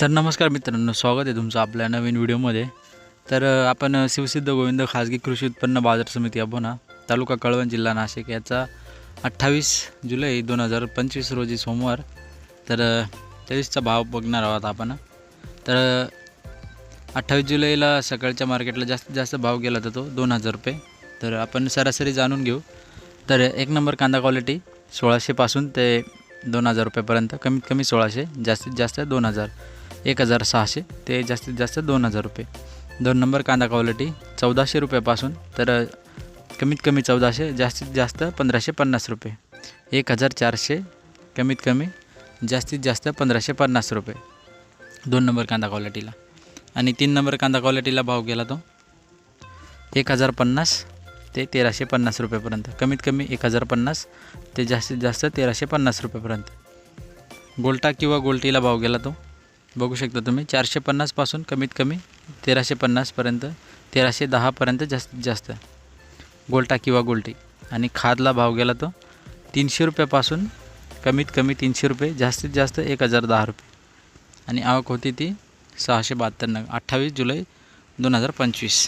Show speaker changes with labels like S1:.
S1: तर नमस्कार मित्रांनो स्वागत आहे तुमचं आपल्या नवीन व्हिडिओमध्ये. तर आपण शिवसिद्ध गोविंद खाजगी कृषी उत्पन्न बाजार समिती अभोना तालुका कळवण जिल्हा नाशिक याचा अठ्ठावीस जुलै दोन हजार पंचवीस रोजी सोमवार. तर तेवीसचा भाव बघणार आहोत आपण. तर अठ्ठावीस जुलैला सकाळच्या मार्केटला जास्तीत जास्त भाव गेला तर तो दोन हजार रुपये. तर आपण सरासरी जाणून घेऊ. तर एक नंबर कांदा क्वालिटी सोळाशेपासून ते दोन हजार रुपयेपर्यंत कमीत कमी सोळाशे जास्तीत जास्त दोन हजार. एक हजार सहाशे ते जास्तीत जास्त दोन हजार रुपये. दोन नंबर कांदा क्वालिटी चौदाशे रुपयापासून तर कमीत कमी चौदाशे जास्तीत जास्त पंधराशे पन्नास रुपये. एक हजार चारशे कमीत कमी जास्तीत जास्त पंधराशे पन्नास रुपये. दोन नंबर कांदा क्वालिटीला आणि तीन नंबर कांदा क्वालिटीला भाव गेला तो एक हजार पन्नास ते तेराशे पन्नास रुपयेपर्यंत. कमीत कमी एक हजार पन्नास ते जास्तीत जास्त तेराशे पन्नास रुपयेपर्यंत. गोल्टा किंवा गोल्टीला भाव गेला तो बघू शकता तुम्ही. चारशे पन्नासपासून कमीत कमी तेराशे पन्नासपर्यंत तेराशे दहापर्यंत जास्तीत जास्त गोल्टा किंवा गोलटी. आणि खादला भाव गेला तो तीनशे रुपयापासून कमीत कमी तीनशे रुपये जास्तीत जास्त एक हजार दहा रुपये. आणि आवक होती ती सहाशे बहात्तर नग अठ्ठावीस जुलै दोन हजार पंचवीस.